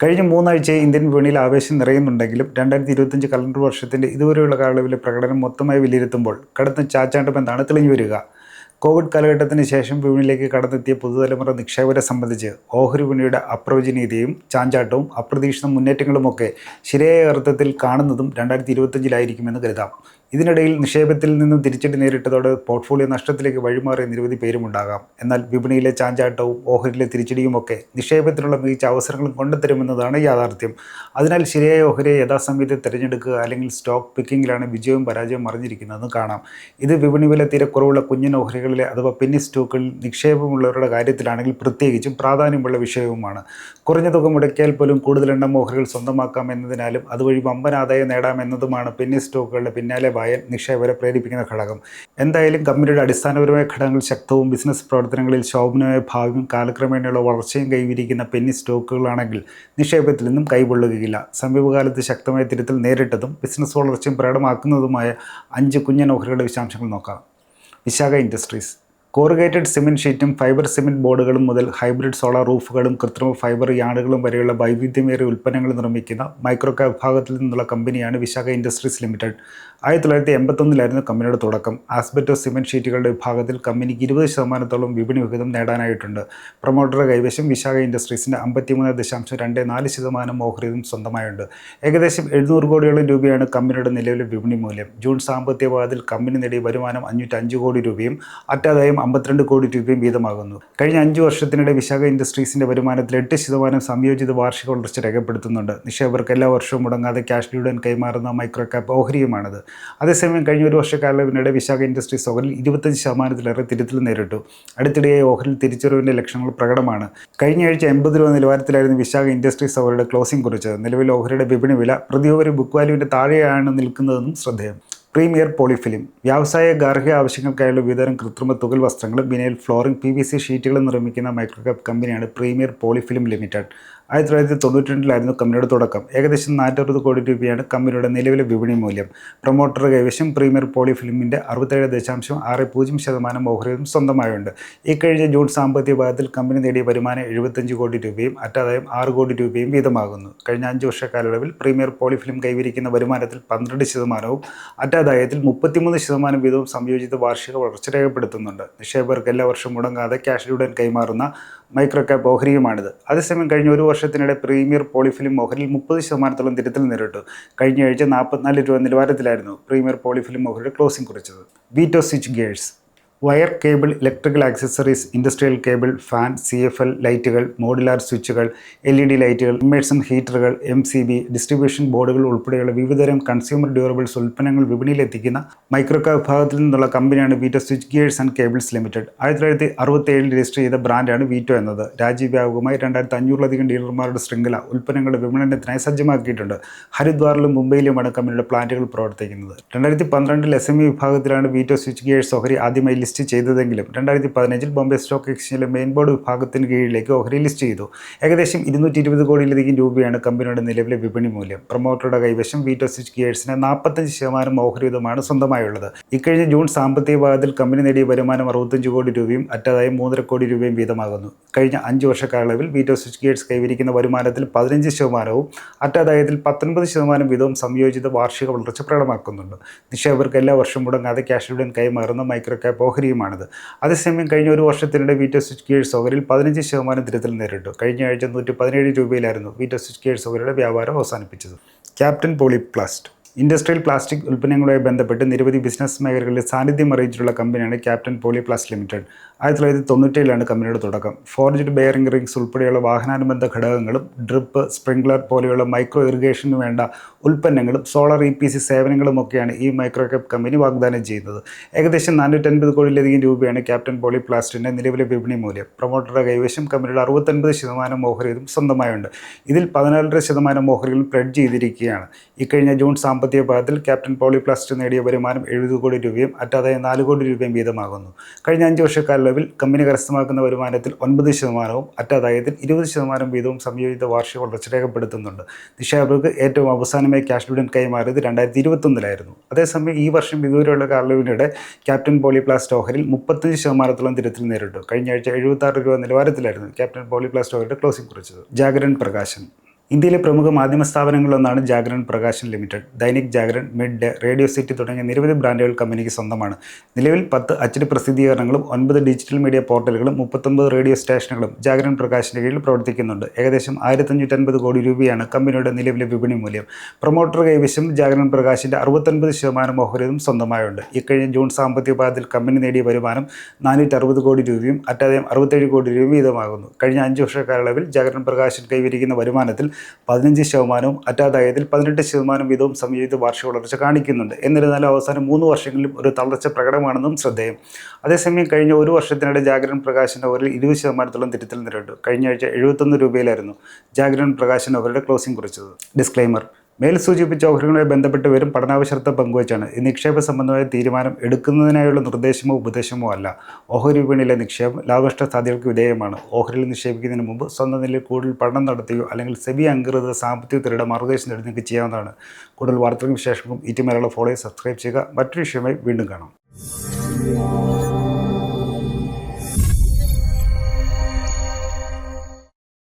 കഴിഞ്ഞ മൂന്നാഴ്ചയായി ഇന്ത്യൻ വിപണിയിൽ ആവേശം നിറയുന്നുണ്ടെങ്കിലും രണ്ടായിരത്തി ഇരുപത്തഞ്ച് കലണ്ടർ വർഷത്തിന്റെ ഇതുവരെയുള്ള കാലയളവിലെ പ്രകടനം മൊത്തമായി വിലയിരുത്തുമ്പോൾ കടുത്ത ചാച്ചാട്ടം എന്നാണ് തെളിഞ്ഞു വരിക. കോവിഡ് കാലഘട്ടത്തിന് ശേഷം വിപണിയിലേക്ക് കടന്നെത്തിയ പുതുതലമുറ നിക്ഷേപരെ സംബന്ധിച്ച് ഓഹരി വിപണിയുടെ അപ്രവചനീയതയും ചാഞ്ചാട്ടവും അപ്രതീക്ഷിത മുന്നേറ്റങ്ങളുമൊക്കെ ശരിയായ അർത്ഥത്തിൽ കാണുന്നതും രണ്ടായിരത്തി ഇരുപത്തഞ്ചിലായിരിക്കുമെന്ന് കരുതാം. ഇതിനിടയിൽ നിക്ഷേപത്തിൽ നിന്നും തിരിച്ചടി നേരിട്ടതോടെ പോർട്ട്ഫോളിയോ നഷ്ടത്തിലേക്ക് വഴിമാറിയ നിരവധി പേരുമുണ്ടാകാം എന്നാൽ വിപണിയിലെ ചാഞ്ചാട്ടവും ഓഹരിയിലെ തിരിച്ചടിയുമൊക്കെ നിക്ഷേപത്തിനുള്ള മികച്ച അവസരങ്ങളും കൊണ്ടുത്തരുമെന്നതാണ് യാഥാർത്ഥ്യം. അതിനാൽ ശരിയായ ഓഹരിയെ യഥാസമയത്ത് തിരഞ്ഞെടുക്കുക അല്ലെങ്കിൽ സ്റ്റോക്ക് പിക്കിങ്ങിലാണ് വിജയവും പരാജയവും മറിഞ്ഞിരിക്കുന്നതെന്ന് കാണാം. ഇത് വിപണി വില തീരെ കുറവുള്ള കുഞ്ഞൻ ഓഹരികളിലെ അഥവാ പിന്നി സ്റ്റോക്കുകളിൽ നിക്ഷേപമുള്ളവരുടെ കാര്യത്തിലാണെങ്കിൽ പ്രത്യേകിച്ചും പ്രാധാന്യമുള്ള വിഷയവുമാണ്. കുറഞ്ഞ തുക മുടക്കിയാൽ പോലും കൂടുതൽ എണ്ണം ഓഹരികൾ സ്വന്തമാക്കാം എന്നതിനാലും അതുവഴി വമ്പൻ ആദായം നേടാമെന്നതുമാണ് പിന്നി സ്റ്റോക്കുകളുടെ പിന്നാലെ വായൻ നിക്ഷേപകരെ പ്രേരിപ്പിക്കുന്ന ഘടകം. എന്തായാലും കമ്പനിയുടെ അടിസ്ഥാനപരമായ ഘടകങ്ങൾ ശക്തവും ബിസിനസ് പ്രവർത്തനങ്ങളിൽ ശോഭനമായ ഭാവിയും കാലക്രമേണയുള്ള വളർച്ചയും കൈവരിക്കുന്ന പെന്നി സ്റ്റോക്കുകളാണെങ്കിൽ നിക്ഷേപത്തിൽ നിന്നും കൈകൊള്ളുകയില്ല സമീപകാലത്ത് ശക്തമായ തിരുത്തൽ നേരിട്ടതും ബിസിനസ് വളർച്ചയും പ്രകടമാക്കുന്നതുമായ അഞ്ച് കുഞ്ഞൻ ഓഹരികളുടെ വിശദാംശങ്ങൾ നോക്കാം. വിശാഖ ഇൻഡസ്ട്രീസ് കോറുഗേറ്റഡ് സിമെന്റ് ഷീറ്റും ഫൈബർ സിമെന്റ് ബോർഡുകളും മുതൽ ഹൈബ്രിഡ് സോളാർ റൂഫുകളും കൃത്രിമ ഫൈബർ യാർഡുകളും വരെയുള്ള വൈവിധ്യമേറിയ ഉൽപ്പന്നങ്ങൾ നിർമ്മിക്കുന്ന മൈക്രോ ക്യാപ് വിഭാഗത്തിൽ നിന്നുള്ള കമ്പനിയാണ് വിശാഖ ഇൻഡസ്ട്രീസ് ലിമിറ്റഡ്. ആയിരത്തി തൊള്ളായിരത്തി എൺപത്തൊന്നിലായിരുന്നു കമ്പനിയുടെ തുടക്കം. ആസ്ബറ്റോ സിമെന്റ് ഷീറ്റുകളുടെ വിഭാഗത്തിൽ കമ്പനിക്ക് ഇരുപത് ശതമാനത്തോളം വിപണി വിഹിതം നേടാനായിട്ടുണ്ട്. പ്രൊമോട്ടറുടെ കൈവശം വിശാഖ ഇൻഡസ്ട്രീസിന്റെ അമ്പത്തിമൂന്ന് ദശാംശം രണ്ട് നാല് ശതമാനം ഓഹരിയും സ്വന്തമായുണ്ട്. ഏകദേശം എഴുന്നൂറ് കോടിയോളം രൂപയാണ് കമ്പനിയുടെ നിലവിലെ വിപണി മൂല്യം. ജൂൺ സാമ്പത്തിക പാദത്തിൽ കമ്പനി നേടിയ വരുമാനം അഞ്ഞൂറ്റഞ്ച് കോടി രൂപയും അറ്റാദായം അമ്പത്തിരണ്ട് കോടി രൂപയും വീതമാകുന്നു. കഴിഞ്ഞ അഞ്ച് വർഷത്തിനിടെ വിശാഖ ഇൻഡസ്ട്രീസിന്റെ വരുമാനത്തിൽ എട്ട് ശതമാനം സംയോജിത വാർഷിക വളർച്ച രേഖപ്പെടുത്തുന്നുണ്ട്. നിക്ഷേപകർക്ക് എല്ലാ വർഷവും മുടങ്ങാതെ ക്യാഷ് ഡിവിഡൻ കൈമാറുന്ന മൈക്രോ ക്യാപ്പ് ഓഹരിയുമാണത്. അതേസമയം കഴിഞ്ഞ ഒരു വർഷക്കാലത്തിനിടെ വിശാഖ ഇൻഡസ്ട്രീസ് ഓഹരിൽ ഇരുപത്തഞ്ച് ശതമാനത്തിലേറെ തിരുത്തൽ നേരിട്ടു. അടുത്തിടെയായി ഓഹരിൽ തിരിച്ചറിവിന്റെ ലക്ഷണങ്ങൾ പ്രകടമാണ്. കഴിഞ്ഞ ആഴ്ച എൺപത് രൂപ നിലവാരത്തിലായിരുന്നു വിശാഖ ഇൻഡസ്ട്രീസ് ഓഹരിയുടെ ക്ലോസിംഗ് കുറിച്ചത്. നിലവിൽ ഓഹരിയുടെ വിപണി വില പ്രതി ഓഹരി ബുക്ക് വാല്യൂവിന്റെ താഴെയാണ് നിൽക്കുന്നതെന്നും ശ്രദ്ധേയം. പ്രീമിയർ പോളിഫിലിം വ്യാവസായ ഗാർഹിക ആവശ്യങ്ങൾക്കായുള്ള വിവിധതരം കൃത്രിമ തുകൽ വസ്ത്രങ്ങളും vinyl flooring P V C ഷീറ്റുകളും നിർമ്മിക്കുന്ന മൈക്രോകാപ്പ് കമ്പനിയാണ് പ്രീമിയർ പോളിഫിലിം ലിമിറ്റഡ്. ആയിരത്തി തൊള്ളായിരത്തി തൊണ്ണൂറ്റി രണ്ടിലായിരുന്നു കമ്പനിയുടെ തുടക്കം. ഏകദേശം നാറ്ററുപത് കോടി രൂപയാണ് കമ്പനിയുടെ നിലവിലെ വിപണി മൂല്യം. പ്രൊമോട്ടർ കൈവശം പ്രീമിയർ പോളി ഫിലിമിന്റെ അറുപത്തേഴ് ദശാംശം ആറ് പൂജ്യം ശതമാനം ഓഹരിയും സ്വന്തമായുണ്ട്. ഇക്കഴിഞ്ഞ ജൂൺ സാമ്പത്തിക ഭാഗത്തിൽ കമ്പനി നേടിയ വരുമാനം എഴുപത്തഞ്ച് കോടി രൂപയും അറ്റാദായം ആറ് കോടി രൂപയും വീതമാകുന്നു. കഴിഞ്ഞ അഞ്ച് വർഷ കാലയളവിൽ പ്രീമിയർ പോളി ഫിലിം കൈവരിക്കുന്ന വരുമാനത്തിൽ പന്ത്രണ്ട് ശതമാനവും അറ്റാദായത്തിൽ മുപ്പത്തിമൂന്ന് ശതമാനം വീതവും സംയോജിത വാർഷിക വളർച്ച രേഖപ്പെടുത്തുന്നുണ്ട്. നിക്ഷേപകർക്ക് എല്ലാ വർഷവും മുടങ്ങാതെ ക്യാഷ് ഡിവിഡൻ കൈമാറുന്ന മൈക്രോ ഓഹരിയുമാണിത്. അതേസമയം കഴിഞ്ഞ ഒരു വർഷത്തിനിടെ പ്രീമിയർ പോളിഫിലിം ഓഹരിയിൽ മുപ്പത് ശതമാനത്തോളം തിരുത്തൽ നേരിട്ടു. കഴിഞ്ഞ ആഴ്ച നാൽപ്പത്തിനാല് രൂപ നിലവാരത്തിലായിരുന്നു പ്രീമിയർ പോളിഫിലിം ഓഹരിയുടെ ക്ലോസിംഗ് കുറിച്ചത്. Veto switch gears. Wire cable electrical accessories industrial cable fan C F L ലൈറ്റുകൾ മോഡുലാർ സ്വിച്ചുകൾ എൽ ഇ ഡി ലൈറ്റുകൾ ഇമ്മേഴ്സൺ ഹീറ്ററുകൾ എം സി ബി ഡിസ്ട്രിബ്യൂഷൻ ബോർഡുകൾ ഉൾപ്പെടെയുള്ള വിവിധതരം കൺസ്യൂമർ ഡ്യൂറബിൾസ് ഉൽപ്പന്നങ്ങൾ വിപണിയിലെത്തിക്കുന്ന മൈക്രോക വിഭാഗത്തിൽ നിന്നുള്ള കമ്പനിയാണ് Veto switch gears and cables limited. ആയിരത്തി തൊള്ളായിരത്തി അറുപത്തേഴിൽ രജിസ്റ്റർ ചെയ്ത ബ്രാൻഡാണ് വീറ്റോ എന്നത്. രാജ്യവ്യാപകമായി രണ്ടായിരത്തി അഞ്ഞൂറിലധികം ഡീലർമാരുടെ ശൃംഖല ഉൽപ്പന്നങ്ങളുടെ വിപണനത്തിനായി സജ്ജമാക്കിയിട്ടുണ്ട്. ഹരിദ്വാറിലും മുംബൈയിലുമാണ് കമ്പനിയുടെ പ്ലാന്റുകൾ പ്രവർത്തിക്കുന്നത്. രണ്ടായിരത്തി പന്ത്രണ്ടിൽ എസ് എം ഇ വിഭാഗത്തിലാണ് വീറ്റോ സ്വിച്ച് ഗിയേഴ്സ് ഓഹരി ആദ്യമായി ലിസ്റ്റ് ചെയ്തതെങ്കിലും രണ്ടായിരത്തി പതിനഞ്ചിൽ ബോംബെ സ്റ്റോക്ക് എക്സ്ചേഞ്ചിലെ മെയിൻ ബോർഡ് വിഭാഗത്തിന് കീഴിലേക്ക് ഓഹരി ലിസ്റ്റ് ചെയ്തു. ഏകദേശം ഇരുന്നൂറ്റി ഇരുപത് കോടിയിലധികം രൂപയാണ് കമ്പനിയുടെ നിലവിലെ വിപണി മൂല്യം. പ്രൊമോട്ടറുടെ കൈവശം വീറ്റോ സ്വിച്ച് ഗിയേഴ്സിന് നാൽപ്പത്തഞ്ച് ശതമാനം ഓഹരി വിധമാണ് സ്വന്തമായുള്ളത്. ഇക്കഴിഞ്ഞ ജൂൺ സാമ്പത്തിക പാദത്തിൽ കമ്പനി നേടിയ വരുമാനം അറുപത്തഞ്ച് കോടി രൂപയും അറ്റാതായി മൂന്നര കോടി രൂപയും വീതമാകുന്നു. കഴിഞ്ഞ അഞ്ച് വർഷക്കാലയളവിൽ വീറ്റോ സ്വിച്ച് ഗിയേഴ്സ് കൈവരിക്കുന്ന വരുമാനത്തിൽ പതിനഞ്ച് ശതമാനവും അറ്റാദായത്തിൽ പത്തൊൻപത് ശതമാനം വീതവും സംയോജിത വാർഷിക വളർച്ച പ്രകടമാക്കുന്നുണ്ട്. നിക്ഷേപകർക്ക് എല്ലാ വർഷവും മുടങ്ങാതെ ക്യാഷ് ഡിവിഡൻ കൈമാറുന്ന മൈക്രോ ക്യാപ്പ് ഓഹരിയുമാണിത് അതേസമയം കഴിഞ്ഞ ഒരു വർഷത്തിനിടെ വീറ്റോ സ്വിച്ച് ഗിയേഴ്സ് ഓഹരിയിൽ പതിനഞ്ച് ശതമാനം തിരുത്തൽ നേരിട്ടു. കഴിഞ്ഞ ആഴ്ച നൂറ്റി പതിനേഴ് രൂപയിലായിരുന്നു വീറ്റോ സ്വിച്ച് ഗിയേഴ്സ് ഓഹരിയുടെ വ്യാപാരം അവസാനിപ്പിച്ചത്. Captain Polyplast. ഇൻഡസ്ട്രിയൽ പ്ലാസ്റ്റിക് ഉൽപ്പന്നങ്ങളുമായി ബന്ധപ്പെട്ട് നിരവധി ബിസിനസ് മേഖലകളിൽ സാന്നിധ്യം അറിയിച്ചിട്ടുള്ള കമ്പനിയാണ് ക്യാപ്റ്റൻ പോളിപ്ലാസ്റ്റ് ലിമിറ്റഡ്. ആയിരത്തി തൊള്ളായിരത്തി തൊണ്ണൂറ്റേഴിലാണ് കമ്പനിയുടെ തുടക്കം. ഫോർജ്ഡ് ബെയറിംഗ് റിങ്സ് ഉൾപ്പെടെയുള്ള വാഹനാനുബന്ധ ഘടകങ്ങളും ഡ്രിപ്പ് സ്പ്രിംഗ്ലർ പോലെയുള്ള മൈക്രോ ഇറിഗേഷന് വേണ്ട ഉൽപ്പന്നങ്ങളും സോളാർ ഇ പി സി സേവനങ്ങളും ഒക്കെയാണ് ഈ മൈക്രോ കമ്പനി വാഗ്ദാനം ചെയ്യുന്നത്. ഏകദേശം നാനൂറ്റൻപത് കോടിയിലധികം രൂപയാണ് ക്യാപ്റ്റൻ പോളിപ്ലാസ്റ്റിന്റെ നിലവിലെ വിപണി മൂല്യം. പ്രൊമോട്ടറുടെ കൈവശം കമ്പനിയുടെ അറുപത്തൊൻപത് ശതമാനം ഓഹരിയും സ്വന്തമായുണ്ട്. ഇതിൽ പതിനാലര ശതമാനം ഓഹരികളും പ്രെഡ് ചെയ്തിരിക്കുകയാണ്. ഇക്കഴിഞ്ഞ ജൂൺ സാമ്പത്തിക പാദത്തിൽ ക്യാപ്റ്റൻ പോളിപ്ലാസ്റ്റ് നേടിയ വരുമാനം എഴുപത് കോടി രൂപയും അറ്റാദായം നാല് കോടി രൂപയും വീതമാകുന്നു. കഴിഞ്ഞ അഞ്ച് വർഷക്കാലയളവിൽ കമ്പനി കരസ്ഥമാക്കുന്ന വരുമാനത്തിൽ ഒൻപത് ശതമാനവും അറ്റാദായത്തിൽ ഇരുപത് ശതമാനം വീതവും സംയോജിത വാർഷിക വളർച്ച രേഖപ്പെടുത്തുന്നുണ്ട്. നിക്ഷേപകർക്ക് ഏറ്റവും അവസാനമായി ക്യാഷ് ഡിവിഡൻ കൈമാറിയത് രണ്ടായിരത്തി ഇരുപത്തൊന്നിലായിരുന്നു. അതേസമയം ഈ വർഷം ഇതുവരെയുള്ള കാലയളവിനിടെ ക്യാപ്റ്റൻ പോളിപ്ലാസ്റ്റ് ഓഹരിൽ മുപ്പത്തഞ്ച് ശതമാനത്തോളം തിരുത്തിൽ നേരിട്ടു. കഴിഞ്ഞ ആഴ്ച എഴുപത്തി രൂപ നിലവാരത്തിലായിരുന്നു ക്യാപ്റ്റൻ പോളിപ്ലാസ്റ്റ് ഓഹരിയുടെ ക്ലോസിംഗ് കുറിച്ചത്. ജാഗരൺ പ്രകാശൻ. ഇന്ത്യയിലെ പ്രമുഖ മാധ്യമ സ്ഥാപനങ്ങളിലൊന്നാണ് Jagran Prakashan limited. Dainik Jagran mid day radio city തുടങ്ങിയ നിരവധി ബ്രാൻഡുകൾ കമ്പനിക്ക് സ്വന്തമാണ്. നിലവിൽ പത്ത് അച്ചടി പ്രസിദ്ധീകരണങ്ങളും ഒൻപത് ഡിജിറ്റൽ മീഡിയ പോർട്ടലുകളും മുപ്പത്തൊമ്പത് റേഡിയോ സ്റ്റേഷനുകളും ജാഗ്രൻ പ്രകാശിന്റെ കീഴിൽ പ്രവർത്തിക്കുന്നുണ്ട്. ഏകദേശം ആയിരത്തഞ്ഞൂറ്റൻപത് കോടി രൂപയാണ് കമ്പനിയുടെ നിലവിലെ വിപണി മൂല്യം. പ്രൊമോട്ടർ കൈവശം ജാഗ്രൻ പ്രകാശിന്റെ അറുപത്തൊൻപത് ശതമാനം ഓഹരിയും സ്വന്തമായുണ്ട്. ഇക്കഴിഞ്ഞ ജൂൺ സാമ്പത്തിക പാദത്തിൽ കമ്പനി നേടിയ വരുമാനം നാനൂറ്ററുപത് കോടി രൂപയും അറ്റാദയം അറുപത്തേഴ് കോടി രൂപ വീതമാകുന്നു. കഴിഞ്ഞ അഞ്ച് വർഷ കാലയളവിൽ ജാഗ്രൻ പ്രകാശൻ കൈവരിക്കുന്ന വരുമാനത്തിൽ പതിനഞ്ച് ശതമാനവും അറ്റാദായത്തിൽ പതിനെട്ട് ശതമാനം വീതവും സംയോജിത വാർഷിക വളർച്ച കാണിക്കുന്നുണ്ട്. എന്നിരുന്നാലും അവസാനം മൂന്ന് വർഷങ്ങളിലും ഒരു തളർച്ച പ്രകടമാണെന്നും ശ്രദ്ധേയം. അതേസമയം കഴിഞ്ഞ ഒരു വർഷത്തിനിടെ ജാഗ്രൻ പ്രകാശൻ ഓവറിൽ ഇരുപത് ശതമാനത്തോളം തിരുത്തൽ നേരിട്ടു. കഴിഞ്ഞ ആഴ്ച എഴുപത്തൊന്ന് രൂപയിലായിരുന്നു ജാഗ്രൻ പ്രകാശൻ ഓവറുടെ ക്ലോസിംഗ് കുറിച്ചത്. ഡിസ്ക്ലൈമർ. മേൽ സൂചിപ്പിച്ച ഓഹരികളുമായി ബന്ധപ്പെട്ട് വരും പഠനാവശ്യത്തെ പങ്കുവച്ചാണ്. ഈ നിക്ഷേപ സംബന്ധമായ തീരുമാനം എടുക്കുന്നതിനായുള്ള നിർദ്ദേശമോ ഉപദേശമോ അല്ല. ഓഹരി വിപണിയിലെ നിക്ഷേപം ലാഭനഷ്ട സാധ്യതകൾക്ക് വിധേയമാണ്. ഓഹരിയിൽ നിക്ഷേപിക്കുന്നതിന് മുമ്പ് സ്വന്തം നിലയിൽ കൂടുതൽ പഠനം നടത്തുകയോ അല്ലെങ്കിൽ സെബി അംഗീകൃത സാമ്പത്തിക തിരയുടെ മാർഗദർശനം നേടി ചെയ്യാവുന്നതാണ്. കൂടുതൽ വാർത്തകളും വിശേഷങ്ങളും ഈ മലയാളം ഫോളോ സബ്സ്ക്രൈബ് ചെയ്യുക. മറ്റൊരു വിഷയമായി വീണ്ടും കാണാം.